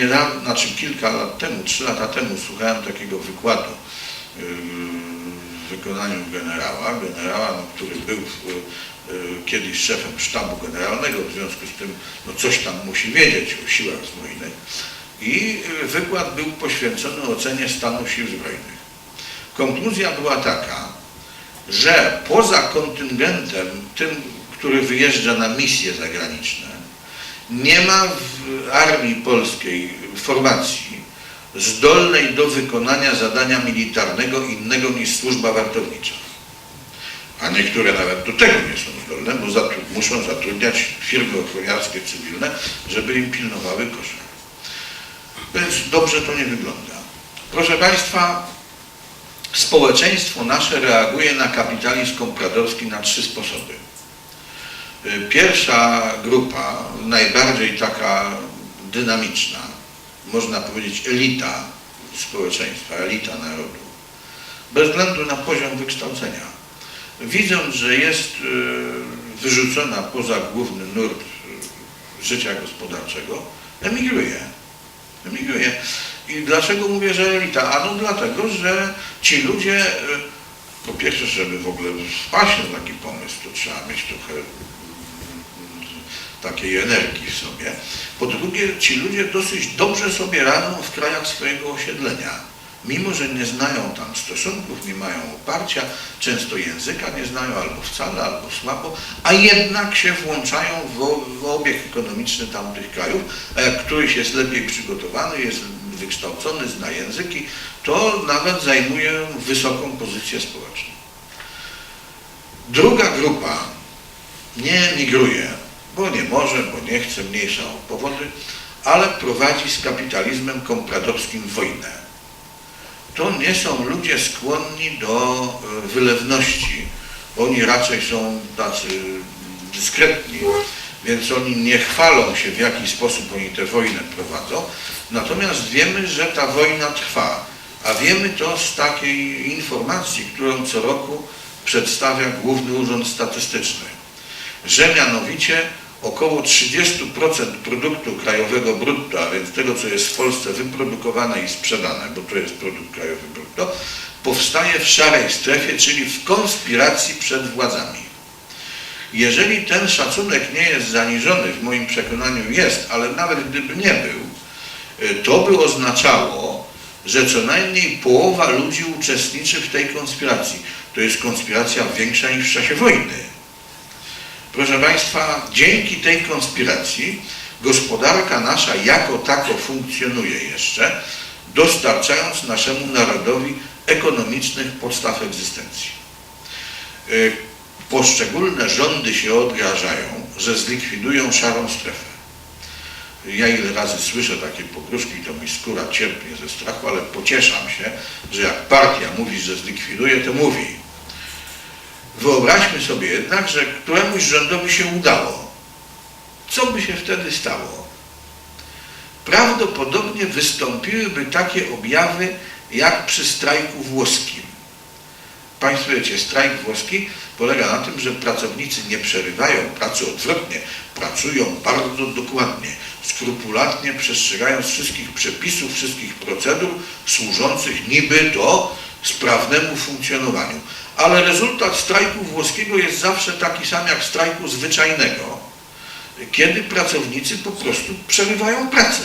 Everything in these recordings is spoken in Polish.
niedawno, znaczy kilka lat temu, trzy lata temu słuchałem takiego wykładu yy, w wykonaniu generała, generała, no, który był yy, kiedyś szefem sztabu generalnego, w związku z tym no, coś tam musi wiedzieć o siłach zbrojnych. I yy, wykład był poświęcony ocenie stanu sił zbrojnych. Konkluzja była taka, że poza kontyngentem, tym, który wyjeżdża na misje zagraniczne, nie ma w armii polskiej formacji zdolnej do wykonania zadania militarnego innego niż służba wartownicza. A niektóre nawet do tego nie są zdolne, bo zatru muszą zatrudniać firmy ochroniarskie cywilne, żeby im pilnowały koszar. Więc dobrze to nie wygląda. Proszę Państwa, społeczeństwo nasze reaguje na kapitalizm kompradorski na trzy sposoby. Pierwsza grupa, najbardziej taka dynamiczna, można powiedzieć elita społeczeństwa, elita narodu, bez względu na poziom wykształcenia, widząc, że jest y, wyrzucona poza główny nurt y, życia gospodarczego, emigruje. Emigruje. I dlaczego mówię, że elita? Ano dlatego, że ci ludzie, y, po pierwsze, żeby w ogóle wpaść na taki pomysł, to trzeba mieć trochę takiej energii w sobie. Po drugie, ci ludzie dosyć dobrze sobie radzą w krajach swojego osiedlenia. Mimo, że nie znają tam stosunków, nie mają oparcia, często języka nie znają albo wcale, albo słabo, a jednak się włączają w, w obieg ekonomiczny tamtych krajów, a jak któryś jest lepiej przygotowany, jest wykształcony, zna języki, to nawet zajmuje wysoką pozycję społeczną. Druga grupa nie emigruje, bo nie może, bo nie chce, mniejsza o powody, ale prowadzi z kapitalizmem kompradorskim wojnę. To nie są ludzie skłonni do e, wylewności. Oni raczej są tacy dyskretni, więc oni nie chwalą się, w jaki sposób oni tę wojnę prowadzą. Natomiast wiemy, że ta wojna trwa. A wiemy to z takiej informacji, którą co roku przedstawia Główny Urząd Statystyczny że mianowicie około 30% produktu krajowego brutto, a więc tego, co jest w Polsce wyprodukowane i sprzedane, bo to jest produkt krajowy brutto, powstaje w szarej strefie, czyli w konspiracji przed władzami. Jeżeli ten szacunek nie jest zaniżony, w moim przekonaniu jest, ale nawet gdyby nie był, y, to by oznaczało, że co najmniej połowa ludzi uczestniczy w tej konspiracji. To jest konspiracja większa niż w czasie wojny. Proszę Państwa, dzięki tej konspiracji gospodarka nasza jako tako funkcjonuje jeszcze, dostarczając naszemu narodowi ekonomicznych podstaw egzystencji. Y, Poszczególne rządy się odgrażają, że zlikwidują szarą strefę. Ja ile razy słyszę takie pogróżki, to mi skóra cierpnie ze strachu, ale pocieszam się, że jak partia mówi, że zlikwiduje, to mówi. Wyobraźmy sobie jednak, że któremuś rządowi się udało. Co by się wtedy stało? Prawdopodobnie wystąpiłyby takie objawy jak przy strajku włoskim. Państwo wiecie, strajk włoski polega na tym, że pracownicy nie przerywają pracy odwrotnie, pracują bardzo dokładnie, skrupulatnie przestrzegając wszystkich przepisów, wszystkich procedur służących niby do sprawnemu funkcjonowaniu. Ale rezultat strajku włoskiego jest zawsze taki sam jak strajku zwyczajnego, kiedy pracownicy po prostu przerywają pracę.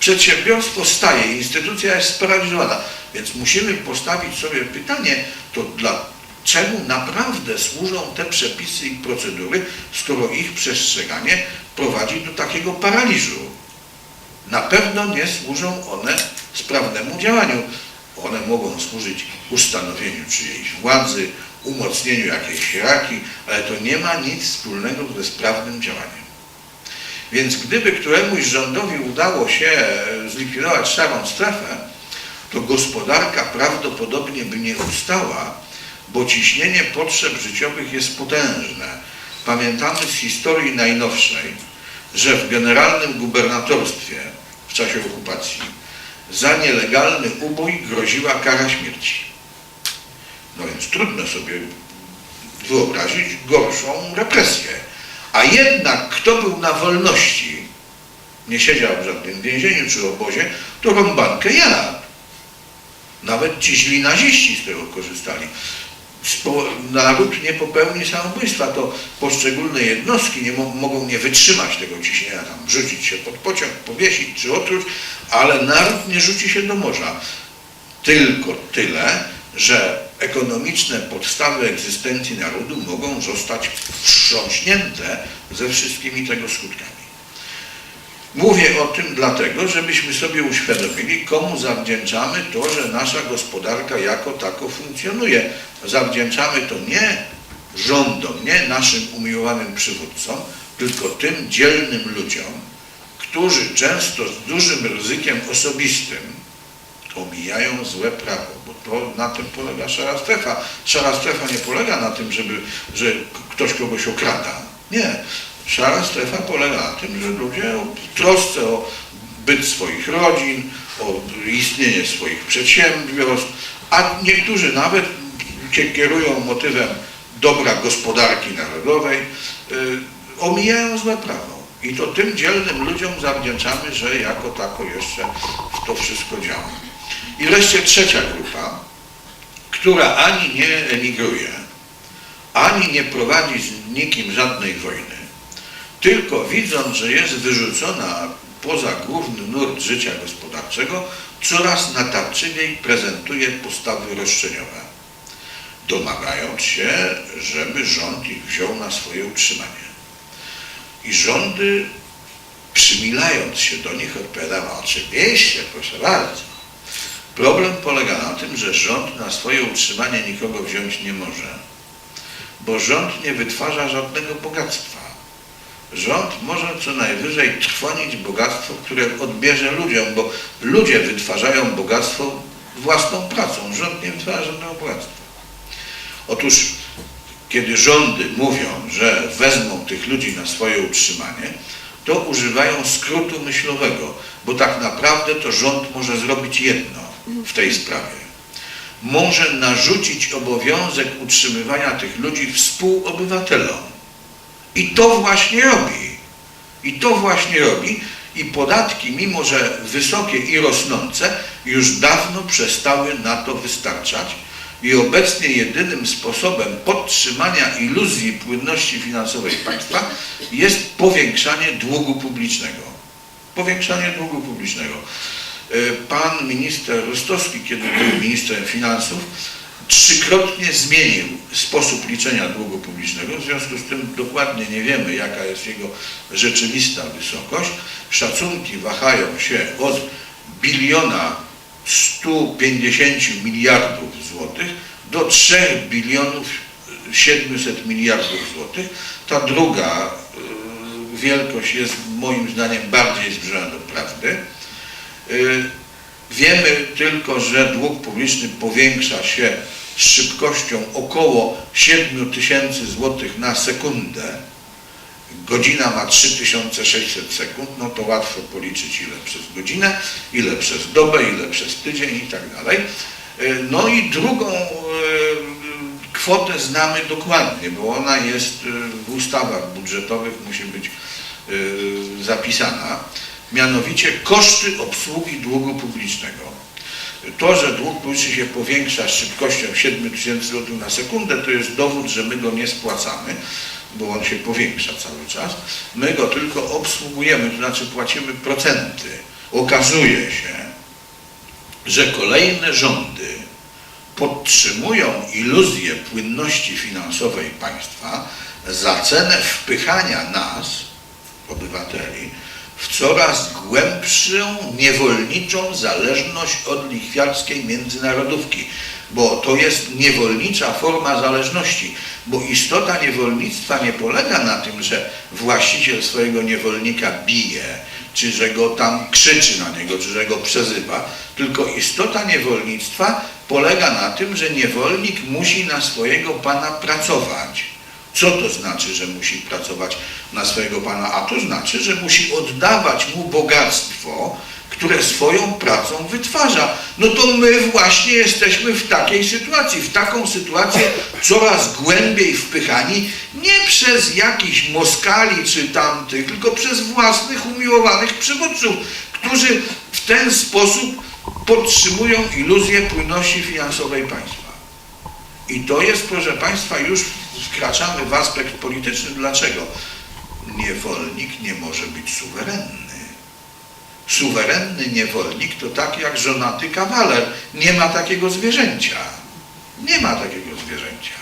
Przedsiębiorstwo staje, instytucja jest sparaliżowana, więc musimy postawić sobie pytanie, to dlaczego naprawdę służą te przepisy i procedury, skoro ich przestrzeganie prowadzi do takiego paraliżu. Na pewno nie służą one sprawnemu działaniu. One mogą służyć ustanowieniu czyjejś władzy, umocnieniu jakiejś hierarchii, ale to nie ma nic wspólnego ze sprawnym działaniem. Więc gdyby któremuś rządowi udało się zlikwidować szarą strefę, to gospodarka prawdopodobnie by nie ustała, bo ciśnienie potrzeb życiowych jest potężne. Pamiętamy z historii najnowszej, że w generalnym gubernatorstwie w czasie okupacji za nielegalny ubój groziła kara śmierci. No więc trudno sobie wyobrazić gorszą represję. A jednak kto był na wolności, nie siedział w żadnym więzieniu czy obozie, to rąbankę jadł. Nawet ci źli naziści z tego korzystali. Naród nie popełni samobójstwa, to poszczególne jednostki nie mo mogą nie wytrzymać tego ciśnienia, tam rzucić się pod pociąg, powiesić czy otruć, ale naród nie rzuci się do morza. Tylko tyle, że ekonomiczne podstawy egzystencji narodu mogą zostać wstrząśnięte ze wszystkimi tego skutkami. Mówię o tym dlatego, żebyśmy sobie uświadomili, komu zawdzięczamy to, że nasza gospodarka jako tako funkcjonuje. Zawdzięczamy to nie rządom, nie naszym umiłowanym przywódcom, tylko tym dzielnym ludziom, którzy często z dużym ryzykiem osobistym omijają złe prawo, bo to na tym polega szara strefa. Szara strefa nie polega na tym, żeby, że ktoś kogoś okrada. Nie. Szara strefa polega na tym, że ludzie w trosce o byt swoich rodzin, o istnienie swoich przedsiębiorstw, a niektórzy nawet kierują motywem dobra gospodarki narodowej, yy, omijają złe prawo. I to tym dzielnym ludziom zawdzięczamy, że jako tako jeszcze w to wszystko działa. I wreszcie trzecia grupa, która ani nie emigruje, ani nie prowadzi z nikim żadnej wojny, tylko widząc, że jest wyrzucona poza główny nurt życia gospodarczego, coraz natarczywiej prezentuje postawy roszczeniowe, domagając się, żeby rząd ich wziął na swoje utrzymanie. I rządy, przymilając się do nich, odpowiadają, oczywiście, proszę bardzo. Problem polega na tym, że rząd na swoje utrzymanie nikogo wziąć nie może, bo rząd nie wytwarza żadnego bogactwa. Rząd może co najwyżej trwonić bogactwo, które odbierze ludziom, bo ludzie wytwarzają bogactwo własną pracą. Rząd nie wytwarza żadnego bogactwa. Otóż, kiedy rządy mówią, że wezmą tych ludzi na swoje utrzymanie, to używają skrótu myślowego, bo tak naprawdę to rząd może zrobić jedno w tej sprawie. Może narzucić obowiązek utrzymywania tych ludzi współobywatelom. I to właśnie robi. I to właśnie robi. I podatki, mimo że wysokie i rosnące, już dawno przestały na to wystarczać. I obecnie jedynym sposobem podtrzymania iluzji płynności finansowej państwa jest powiększanie długu publicznego. Powiększanie długu publicznego. Pan minister Rostowski, kiedy był ministrem finansów, trzykrotnie zmienił sposób liczenia długu publicznego, w związku z tym dokładnie nie wiemy, jaka jest jego rzeczywista wysokość. Szacunki wahają się od biliona 150 miliardów złotych do 3 bilionów 700 miliardów złotych. Ta druga y, wielkość jest moim zdaniem bardziej zbliżona do prawdy. Y, wiemy tylko, że dług publiczny powiększa się z szybkością około 7 tysięcy złotych na sekundę. Godzina ma 3600 sekund, no to łatwo policzyć ile przez godzinę, ile przez dobę, ile przez tydzień i tak dalej. Y, no i drugą y, kwotę znamy dokładnie, bo ona jest w ustawach budżetowych, musi być zapisana mianowicie koszty obsługi długu publicznego. To, że dług publiczny się powiększa z szybkością 7 tysięcy zł na sekundę, to jest dowód, że my go nie spłacamy, bo on się powiększa cały czas. My go tylko obsługujemy, to znaczy płacimy procenty. Okazuje się, że kolejne rządy podtrzymują iluzję płynności finansowej państwa za cenę wpychania nas, obywateli, w coraz głębszą, niewolniczą zależność od lichwiarskiej międzynarodówki, bo to jest niewolnicza forma zależności, bo istota niewolnictwa nie polega na tym, że właściciel swojego niewolnika bije, czy że go tam krzyczy na niego, czy że go przezywa, tylko istota niewolnictwa polega na tym, że niewolnik musi na swojego pana pracować co to znaczy, że musi pracować na swojego Pana? A to znaczy, że musi oddawać Mu bogactwo, które swoją pracą wytwarza. No to my właśnie jesteśmy w takiej sytuacji, w taką sytuację coraz głębiej wpychani, nie przez jakichś Moskali czy tamtych, tylko przez własnych umiłowanych przywódców, którzy w ten sposób podtrzymują iluzję płynności finansowej państwa. I to jest, proszę Państwa, już wkraczamy w aspekt polityczny. Dlaczego? Niewolnik nie może być suwerenny. Suwerenny niewolnik to tak jak żonaty kawaler. Nie ma takiego zwierzęcia. Nie ma takiego zwierzęcia.